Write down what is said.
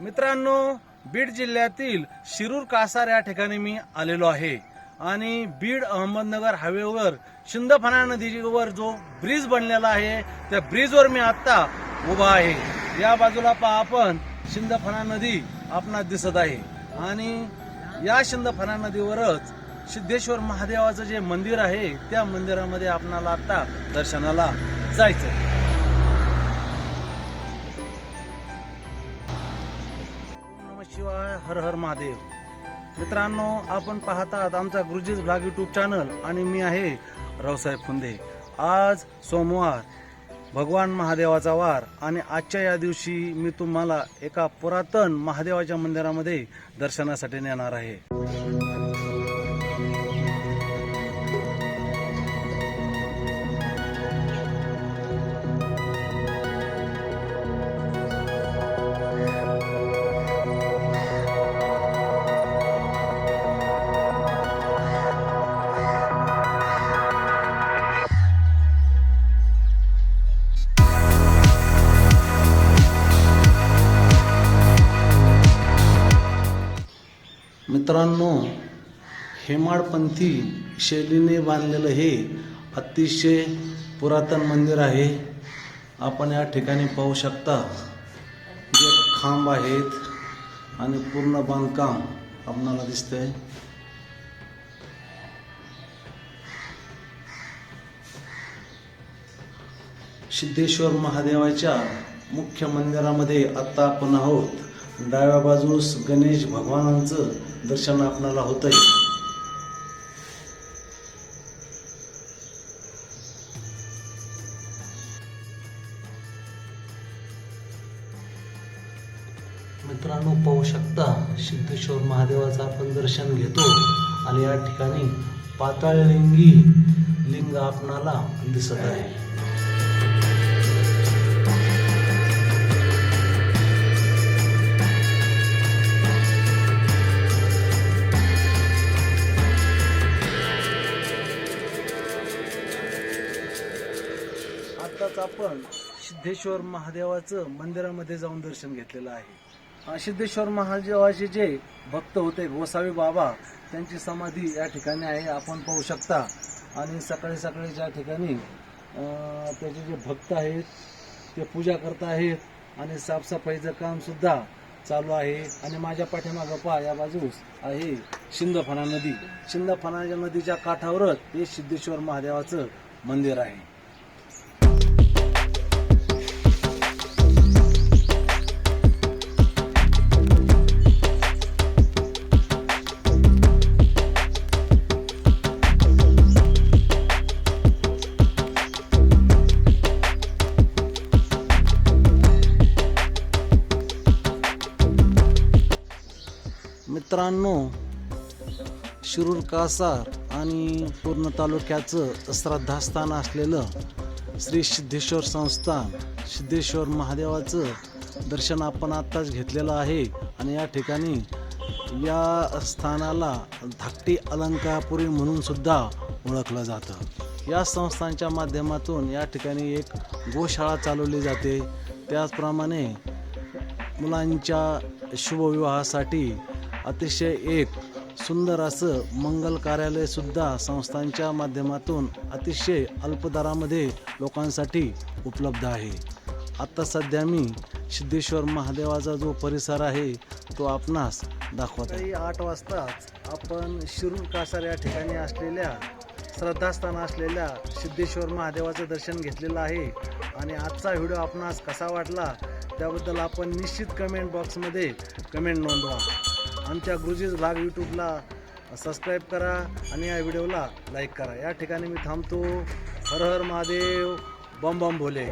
मित्रांनो बीड जिल्ह्यातील शिरूर कासार या ठिकाणी मी आलेलो आहे. आणि बीड अहमदनगर हायवेवर शिंदफणा नदीवर जो ब्रिज बनलेला आहे त्या ब्रिजवर मी आत्ता उभा आहे. या बाजूला पहा आपण शिंदफणा नदी आपणास दिसत आहे. आणि या शिंदफणा नदीवरच सिद्धेश्वर महादेवाचं जे मंदिर आहे त्या मंदिरामध्ये आपणाला आता दर्शनाला जायचं हर हर महादेव. मित्रांनो आपण पाहतात आमचा गुरुजीज ब्लॉग युट्यूब चॅनल आणि मी आहे रावसाहेब फुंदे. आज सोमवार भगवान महादेवाचा वार आणि आजच्या या दिवशी मी तुम्हाला एका पुरातन महादेवाच्या मंदिरामध्ये दर्शनासाठी नेणार आहे. मित्रांनो हेमाडपंथी शैलीने बांधलेलं हे अतिशय पुरातन मंदिर आहे. आपण या ठिकाणी पाहू शकता जे खांब आहेत आणि पूर्ण बांधकाम आपणाला दिसतंय. सिद्धेश्वर महादेवाच्या मुख्य मंदिरामध्ये आता आपण आहोत. डाव्या बाजूस गणेश भगवानांचं दर्शन आपणाला होतंय. मित्रांनो पाहू शकता सिद्धेश्वर महादेवाचं आपण दर्शन घेतो आणि या ठिकाणी पाताळलिंगी लिंग आपणाला दिसत आहे. आताच आपण सिद्धेश्वर महादेवाचं मंदिरामध्ये जाऊन दर्शन घेतलेलं आहे. सिद्धेश्वर महादेवाचे जे भक्त होते गोसावी बाबा त्यांची समाधी या ठिकाणी आहे. आपण पाहू शकता. आणि सकाळी सकाळी ज्या ठिकाणी त्याचे जे भक्त आहेत ते पूजा करत आहेत आणि साफसफाईचं कामसुद्धा चालू आहे. आणि माझ्या पाठीमागं पहा या बाजूस आहे शिंदफणा नदी. शिंदफणा नदीच्या काठावरच हे सिद्धेश्वर महादेवाचं मंदिर आहे. मित्रांनो शिरूर कासार आणि पूर्ण तालुक्याचं श्रद्धास्थान असलेलं श्री सिद्धेश्वर संस्थान सिद्धेश्वर महादेवाचं दर्शन आपण आत्ताच घेतलेलं आहे. आणि या ठिकाणी या स्थानाला धाकटी अलंकापुरी म्हणून सुद्धा ओळखलं जातं. या संस्थांच्या माध्यमातून या ठिकाणी एक गोशाळा चालवली जाते. त्याचप्रमाणे मुलांच्या शुभविवाहासाठी अतिशय एक सुंदर असं मंगल कार्यालयसुद्धा संस्थांच्या माध्यमातून अतिशय अल्प दरामध्ये लोकांसाठी उपलब्ध आहे. आत्ता सध्या मी सिद्धेश्वर महादेवाचा जो परिसर आहे तो आपणास दाखवत आहे. आठ वाजताच आपण शिरूर कासार या ठिकाणी असलेल्या श्रद्धास्थान असलेल्या सिद्धेश्वर महादेवाचं दर्शन घेतलेलं आहे. आणि आजचा व्हिडिओ आपणास कसा वाटला त्याबद्दल आपण निश्चित कमेंट बॉक्समध्ये कमेंट नोंदवा. आमच्या गुरुजीज ब्लॉग यूट्यूबला सबस्क्राईब करा आणि या व्हिडिओला लाईक करा. या ठिकाणी मी थांबतो. हर हर महादेव. बम बम भोले.